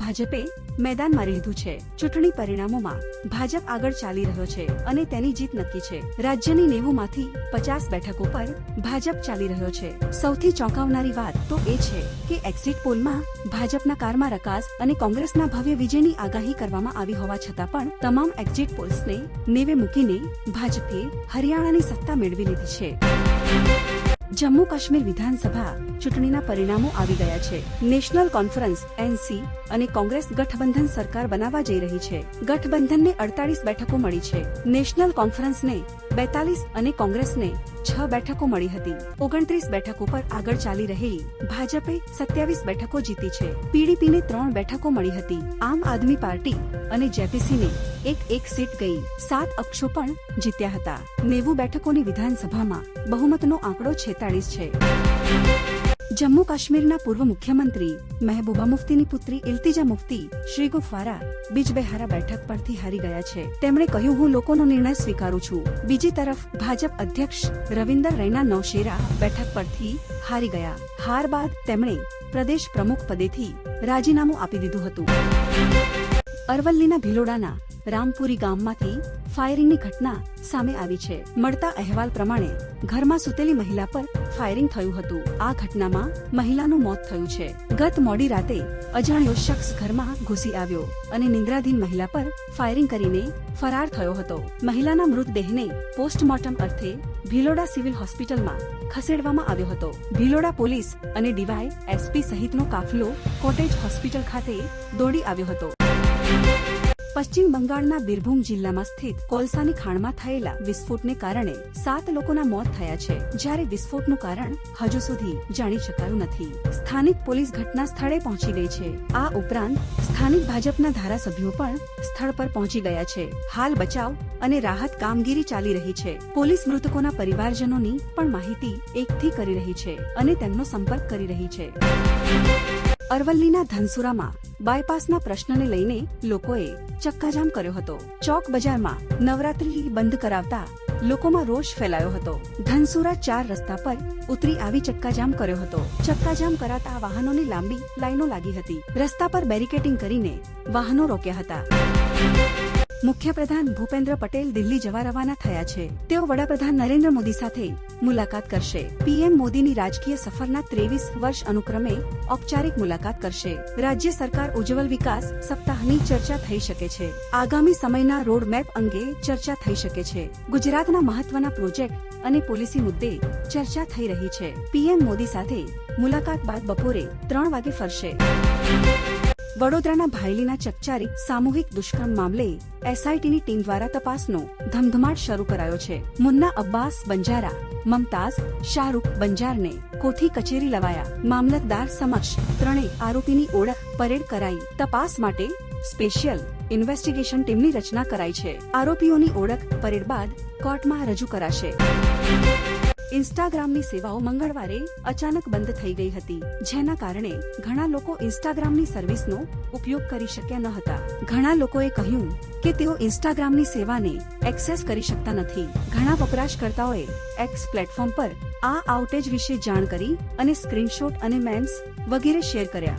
ભાજપે મેદાનમાં લીધું છે. ચૂંટણી પરિણામોમાં ભાજપ આગળ ચાલી રહ્યો છે અને તેની જીત નક્કી છે. રાજ્યની નેવું માંથી પચાસ બેઠકો પર ભાજપ ચાલી રહ્યો છે. સૌથી ચોંકાવનારી વાત તો એ છે કે એક્ઝિટ પોલમાં ભાજપના કારમાં રકાસ અને કોંગ્રેસના ભવ્ય વિજયની આગાહી કરવામાં આવી હોવા છતાં પણ તમામ એક્ઝિટ પોલ્સને નેવે મૂકીને ભાજપે હરિયાણાની સત્તા મેળવી લીધી છે. જમ્મુ કાશ્મીર વિધાનસભા ચૂંટણીના પરિણામો આવી ગયા છે. નેશનલ કોન્ફરન્સ એનસી અને કોંગ્રેસ ગઠબંધન સરકાર બનાવવા જઈ રહી છે. ગઠબંધનને અડતાલીસ બેઠકો મળી છે. નેશનલ કોન્ફરન્સને બેતાલીસ અને કોંગ્રેસને છ બેઠકો મળી હતી. ઓગણત્રીસ બેઠકો પર આગળ ચાલી રહેલી ભાજપે સત્યાવીસ બેઠકો જીતી છે. પીડીપીને ત્રણ બેઠકો મળી હતી. આમ આદમી પાર્ટી અને જેપીસીને એક એક સીટ ગઈ. સાત અક્ષો પણ જીત્યા હતા. નેવું બેઠકોની વિધાનસભામાં બહુમતનો આંકડો છેતાળીસ છે. જમ્મુ કાશ્મીરના પૂર્વ મુખ્યમંત્રી મહેબૂબા મુફ્તીની પુત્રી ઇલ્તિજા મુફ્તી શ્રી ગુફવારા બીજબેહારા બેઠક પરથી હારી ગયા છે. તેમણે કહ્યું, હું લોકોનો નિર્ણય સ્વીકારું છું. બીજી તરફ ભાજપ અધ્યક્ષ રવિન્દર રૈના નૌશેરા બેઠક પરથી હારી ગયા. હાર બાદ તેમણે પ્રદેશ પ્રમુખ પદેથી રાજીનામું આપી દીધું હતું. અરવલ્લીના ભિલોડાના રામપુરી ગામમાંથી ફાયરિંગની ઘટના સામે આવી છે. મળતા અહેવાલ પ્રમાણે, ઘરમાં સૂતેલી મહિલા પર ફાયરિંગ થયું હતું. આ ઘટનામાં મહિલાનું મોત થયું છે. ગત મોડી રાતે અજાણ્યો શખ્સ ઘરમાં ઘૂસી આવ્યો અને નિંદ્રાધીન મહિલા પર ફાયરિંગ કરીને ફરાર થયો હતો. મહિલાના મૃતદેહને પોસ્ટમોર્ટમ અર્થે ભિલોડા સિવિલ હોસ્પિટલમાં ખસેડવામાં આવ્યો હતો. ભિલોડા પોલીસ અને ડીવાય એસપી સહિતનો કાફલો કોટેજ હોસ્પિટલ ખાતે દોડી આવ્યો હતો. પશ્ચિમ બંગાળના બિરભૂમ જિલ્લામાં સ્થિત કોલસાની ખાણમાં થયેલા વિસ્ફોટને કારણે સાત લોકોના મોત થયા છે. જ્યારે વિસ્ફોટનું કારણ હજુ સુધી જાણી શકાયું નથી. સ્થાનિક પોલીસ ઘટના સ્થળે પહોંચી ગઈ છે. આ ઉપરાંત સ્થાનિક ભાજપના ધારાસભ્યો પણ સ્થળ પર પહોંચી ગયા છે. હાલ બચાવ અને રાહત કામગીરી ચાલી રહી છે. પોલીસ મૃતકોના પરિવારજનોની પણ માહિતી એકઠી કરી રહી છે અને તેમનો સંપર્ક કરી રહી છે. અરવલ્લીના ધનસુરામાં બાયપાસના પ્રશ્નને લઈને લોકોએ ચક્કાજામ કર્યો હતો. ચોક બજારમાં નવરાત્રી બંધ કરાવતા લોકોમાં રોષ ફેલાયો હતો. ધનસુરા ચાર રસ્તા પર ઉતરી આવી ચક્કાજામ કર્યો હતો. ચક્કાજામ કરાતા વાહનોની લાંબી લાઈનો લાગી હતી. રસ્તા પર બેરિકેટિંગ કરીને વાહનો રોક્યા હતા. મુખ્યપ્રધાન ભૂપેન્દ્ર પટેલ દિલ્હી જવા રવાના થયા છે. તેઓ વડાપ્રધાન નરેન્દ્ર મોદી સાથે મુલાકાત કરશે. પીએમ મોદીની રાજકીય સફરના ત્રેવીસ વર્ષ અનુક્રમે ઔપચારિક મુલાકાત કરશે. રાજ્ય સરકાર ઉજ્જવલ વિકાસ સપ્તાહની ચર્ચા થઈ શકે છે. આગામી સમયના રોડ મેપ અંગે ચર્ચા થઈ શકે છે. ગુજરાતના મહત્વના પ્રોજેક્ટ અને પોલિસી મુદ્દે ચર્ચા થઈ રહી છે. પીએમ મોદી સાથે મુલાકાત બાદ બપોરે ત્રણ વાગે ફરશે. વડોદરાના ભાયલીના ચકચારી સામૂહિક દુષ્કર્મ મામલે એસઆઈટીની ટીમ દ્વારા તપાસનો ધમધમાટ શરૂ કરાયો છે. મુન્ના અબ્બાસ બંજારા, મમતાઝ, શાહરૂખ બંજારને કોઠી કચેરી લવાયા. મામલતદાર સમક્ષ ત્રણેય આરોપીની ઓળખ પરેડ કરાઈ. તપાસ માટે સ્પેશિયલ ઇન્વેસ્ટિગેશન ટીમની રચના કરાઈ છે. આરોપીઓની ઓળખ પરેડ બાદ કોર્ટમાં રજૂ કરાશે. ઇન્સ્ટાગ્રામની સેવાઓ મંગળવારે અચાનક બંધ થઈ ગઈ હતી, જેના કારણે ઘણા લોકો ઇન્સ્ટાગ્રામની સર્વિસનો ઉપયોગ કરી શક્યા ન હતા. ઘણા લોકોએ કહ્યું કે તેઓ ઇન્સ્ટાગ્રામની સેવાને એક્સેસ કરી શકતા નથી. ઘણા વપરાશકર્તાઓએ એક્સ પ્લેટફોર્મ પર આ આઉટેજ વિશે જાણ કરી અને સ્ક્રીનશોટ અને મેમ્સ વગેરે શેર કર્યા.